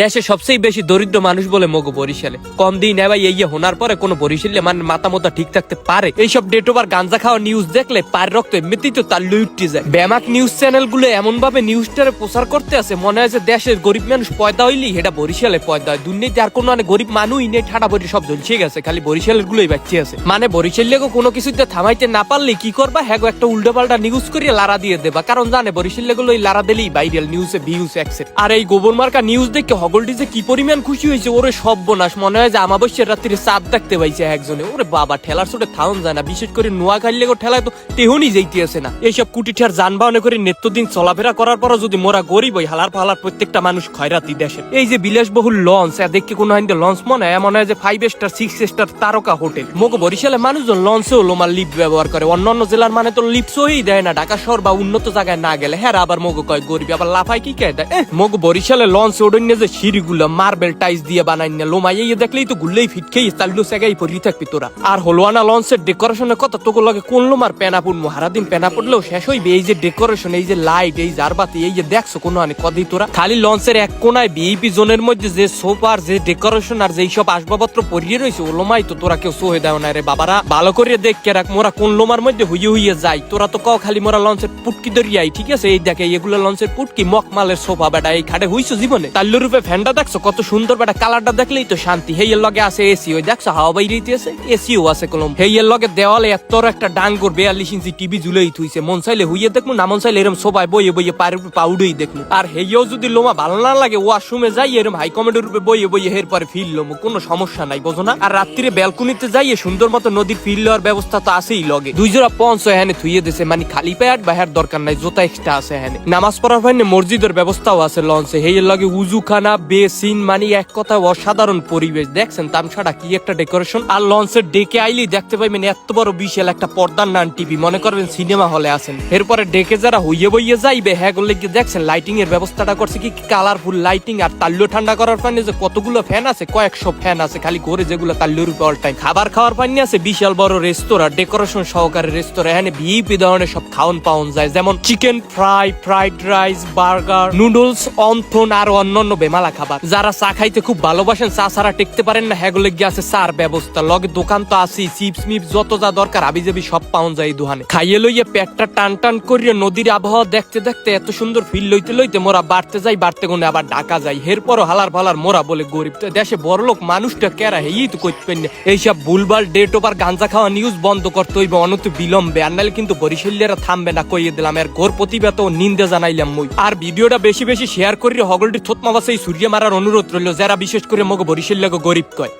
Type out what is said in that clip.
দেশে সবচেয়ে বেশি দরিদ্র মানুষ বলে মগো বরিশালে। কম দিন এ ভাই এই হোনার পরে কোনো বরিশালে মানে মাথা মোতা ঠিক থাকতে পারে। এইসব ডেট ওভার গাঞ্জা খাওয়া নিউজ দেখলে পার রক্ত এমনিতেই তো তার লুইটে যায়। ব্যামাক নিউজ চ্যানেলগুলো এমন ভাবে নিউজটারে প্রচার করতে আছে, মনে হয় যে দেশের গরিব মানুষ পয়দা হইলি এটা বরিশালে পয়দা হয়। দুর্নীতি আর কোনো মানে গরিব মানুষই নেই, ঠাডা বরি সব জ্বলছে গেছে, খালি বরিশালের গুলোই বাচ্চি আছে। মানে বরিশালিয়াকে কোনো কিছুতে থামাইতে না পারলে কি করবা? হ্যাঁ একটা উল্টো পাল্টা নিউজ করিয়ে লারা দিয়ে দেবা। কারণ জানে বরিশালিয়া গুলো এই লারা দিলেই ভাইরাল নিউজে ভিউজ এক্সেট আর এই গোবর মার্কা নিউজ দেখে হগলটি যে কি পরিমাণ খুশি হয়েছে, ওরে সব বোনাস মনে হয় যে আমাবস্যার রাত্রিরে চাঁদ দেখতে পাইছে একজনে। ওরে বাবা, ঠেলার চোটে থাউন যায় না। বিশেষ করে নোয়া খাইলে ঠেলায় তো তেহনি যাইতে আছে না। এইসব কুটিঠার যানবাহনে করে নিত্যদিন চলাফেরা করার পরও যদি মোরা গরিব ওই হালার ফালার প্রত্যেকটা মানুষ খয়রাতি দেশের। এই যে বিলাসবহুল লঞ্চ দেখে কোনো হাইন্দে লঞ্চ মনে হয় মনে হয় যে ফাইভ স্টার সিক্স স্টার তারকা হোটেল। মোগো বরিশালে মানুষজন লঞ্চেও লোমার লিফট ব্যবহার করে। অন্যান্য জেলার মানে তো লিফট সই দেয় না। ঢাকা শহর বা উন্নত জায়গায় না গেলে হ্যাঁ আবার মোগো কয় গরিব, আবার লাফায় কি কে দেয়? মোগো বরিশালে লঞ্চ ওডন্য যে সিঁড়িগুলো মার্বেল টাইস দিয়ে বানাই না লোমাই, এই দেখলেই তো গুল্লেই ফিট খেয়ে চাল্লু সেগাই পরি থাকবি তোরা। আর হলুয়ানা লঞ্চের ডেকোরেশনের কথা তোকে লগে কোন লোমার পেনা পড়ব হারাদিন পেনা পড়লেও শেষ হইবে। এই যে ডেকোরেশন এই যে লাইট এই জারবাতি এই যে দেখছ কোনো অনেক কদি তোরা? খালি লঞ্চের এক কোনায় বিএপি জোনের মধ্যে যে সোফার যে ডেকোরেশন আর যেই সব আসবাবপত্র পরিয়ে রয়েছে, ও লোমাই তো তোরা কেউ সোহে দেও না রে বাবারা। ভালো করে দেখ কে রাখ, মোরা কোন লোমার মধ্যে হুইয়ে হুইয়ে যাই। তোরা তো কও খালি মোরা লঞ্চের পুটকি দরিয়াই ঠিক আছে? এই দেখে এগুলো লঞ্চের পুটকি মকমালের সোফা বেটা, এই খাটে হইছো জীবনে? তাল্লু রূপে ফ্যানটা দেখছ? কত সুন্দর, বেটা কালারটা দেখলেই তো শান্তি। হেইয়ের লগে আছে এসি ওই দেখছ, হাওয়া বাইরেতে আছে? এসিও আছে কলম। হেইয়ের লগে দেওয়ালে এত একটা ডাঙ্গর বেয়াল্লিশ ইঞ্চি টিভি ঝুলেই থুইছে। মন চাইলে হুইয়ে দেখমু, না মন চাইলে এরম সোফায় বইয়ে বইয়ে পাউডেই দেখমু। আর হেইয়েও যদি লোমা ভালো না লাগে, ওয়াশরুমে যাই এরম হাই কমেডের রূপে বইয়ে বইয়ে হের পরে ফিল লমু। কোনো সমস্যা নাই, বোঝো না? আর রাত্রিরে ব্যালকনিতে যাইয়ে সুন্দর মতো নদীর ফিল লওয়ার ব্যবস্থা তো আছেই লগে। দুই জোড়া পঞ্চ এখানে থুইয়ে দিছে মানে খালি প্যাট বাহার দরকার নাই, জোতা এক্সট্রা আছে এখানে। নামাজ পড়ার ভাইনে মসজিদের ব্যবস্থাও আছে লঞ্চে। হেইয়ের লগে উজুখানা বেসিন মানে এক কথা অসাধারণ পরিবেশ। দেখছেন তামসাটা কি একটা ডেকোরেশন আর লঞ্চের ডেকে আইলি দেখতে পাইবেন এত বড় বিশাল একটা পর্দার নান টিভি। মনে করবেন সিনেমা হলে আছেন। এরপরে ডেকে যারা হইয়ে বইয়ে যাইবে হ্যাঁ গুলো কি দেখছেন লাইটিং এর ব্যবস্থাটা করছে কি কালারফুল লাইটিং আর তাল্য ঠান্ডা করার পানি যে কতগুলো ফ্যান আছে, কয়েকশো ফ্যান আছে, খালি ঘরে যেগুলো তাল্যুর উপর অল টাইম খাবার খাওয়ার পানি আছে, বিশাল বড় রেস্তোরাঁ ডেকোরেশন সহকারে রেস্তোরাঁ এখানে ভিপি ধরনের সব খাওয়ান পাওয়া যায়, যেমন chicken fry fried rice burger noodles wonton আর অন্যান্য বেমালা খাবার। যারা চা খাইতে খুব ভালোবাসেন, চা ছাড়া টেকতে পারেন না। হ্যাগুলো গিয়ে আছে চার ব্যবস্থা। লগে দোকান তো আছেই, চিপস মিপস, যত যা দরকার আবি যাবি সব পাওয়া যায় দোকানে খাইয়ে লইয়ে পেটটা টান টান করিয়ে নদীর আবহাওয়া দেখতে দেখতে এত সুন্দর ফিল লইতে লইতে মোরা বাড়তে যাই, বাড়তে গুনে আবার ঢাকা যাই। এরপরও হালার ফালার মোরা বলে, গরিব দেশে বড় লোক, মানুষটা কেরা হেই তো পারি না। এইসব ভুলভাল ডেট ওভার গাঞ্জা খাওয়া নিউজ বন্ধ করতে হইবে, অনত বিলম্বে। আর নাহলে কিন্তু বরিশালিয়ারা থামবে না, কইয়ে দিলাম। এর ঘোর প্রতিভা তো নিন্দে জানাইলাম মুই। আর ভিডিওটা বেশি বেশি শেয়ার করি হগলটি থতমা সূর্য মারার অনুরোধ রইল যারা বিশেষ করে মগ লাগো গরিব কয়।